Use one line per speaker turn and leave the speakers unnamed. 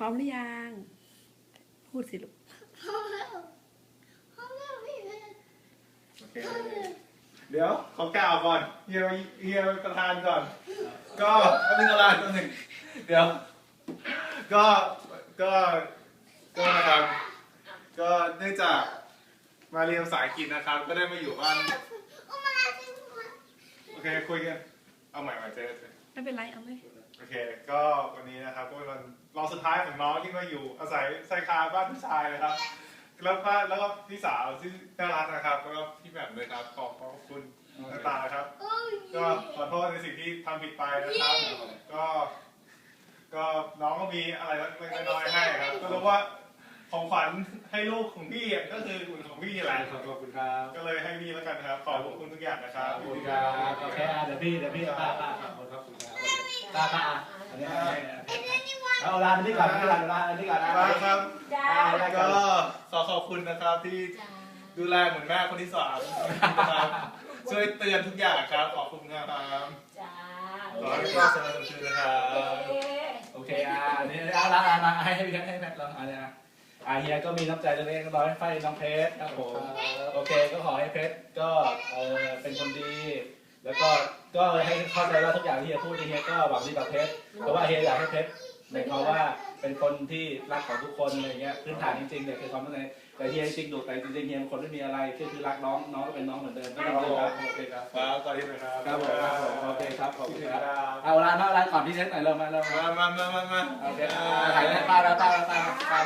พร้อมหรือยัง พูดสิลูก
พ่อมแล้วพ่อมแล้วพี่เพชร
โอเคเดี๋ยวขอกล่าวก่อนเฮียเฮียประธานก่อน ก็ไม่เป็นไรตัวหนึ่งเดี๋ยว ก็ก็ก็นะครับ ก็เนื่องจากมาเรียนภาษาอังกฤษนะครับ ก็ได้มาอยู่บ้าน
โอมาจริงมา
โอเคคุยกัน เอาใหม่ใหม่เจอเจอ
ไม่เป็นไรเอาเลย
โอเค ก็วันนี้นะครับก็เป็นวันรองสุดท้ายของน้องที่มาอยู่อาศัยไซคาบ้านพี่ชายนะครับ แล้วก็แล้วก็พี่สาวที่น่ารักนะครับแล้วก็พี่แบบเลยครับขอบขอบคุณต่างๆนะครับ
โอ้ย
ก็ขอโทษในสิ่งที่ทำผิดไปนะครับ ก็ ก็น้องก็มีอะไรเล็กๆน้อยๆให้ครับ ก็รู้ว่าของขวัญให้ลูกของพี่อะก็คือ อุ่นของพี่แหละ
ขอบคุณครับ
ก็เลยให้พี่แล้วกันนะครับ ขอบคุณทุกอย่างนะครับ
ขอบคุณครับโอเคอะเดี๋ยวพี่เดี๋ยวพี่ป้าป้าขอบคุณครับป้าป้าอันนี้เอาลาอันนี้ก่อนเอาลาลาอันนี้ก่อนนะครับ
จ้า
ก็ขอขอบคุณนะครับที่ดูแลเหมือนแม่คนที่สามนะครับช่วยเตือนทุกอย่างครับขอบคุณนะครับ
จ้า
ขอให้พ่อสนับสนุนนะครับ
โอเคอะนี่เอาลาลามาให้พี่ให้แพทลองอันนี้นะ อะเฮียก็มีน้ำใจเล็กๆน้อยๆให้น้องเพชรครับผมโอเคก็ขอให้เพชรก็เออเป็นคนดี แล้วก็ก็ให้เข้าใจว่าทุกอย่างที่เฮียพูดนี่เฮียก็หวังดีกับเพชรเพราะว่าเฮียอยากให้เพชรหมายความว่าเป็นคนที่รักของทุกคนอะไรเงี้ยพื้นฐานจริงๆเนี่ยคือความตั้งใจแต่เฮียจริงๆดุแต่จริงๆเฮียเป็นคนไม่มีอะไรที่คือรักน้องน้องก็เป็นน้องเหมือนเดิมไม่ต้องเลยครับโอเคครับ
ครับตอนนี้นะครับ
ครับผมครับผมโอเคครับขอบ
ขอบ
คุ
คุณณ
ค
ครับรับ
เอาลาเนาะลาก่อนพี่เช็คหน่อยเริ่มมาเริ่มมา
มามามามามา
โอเคอ่าถ่ายให้ป้าแล้วป้าแล้วป้า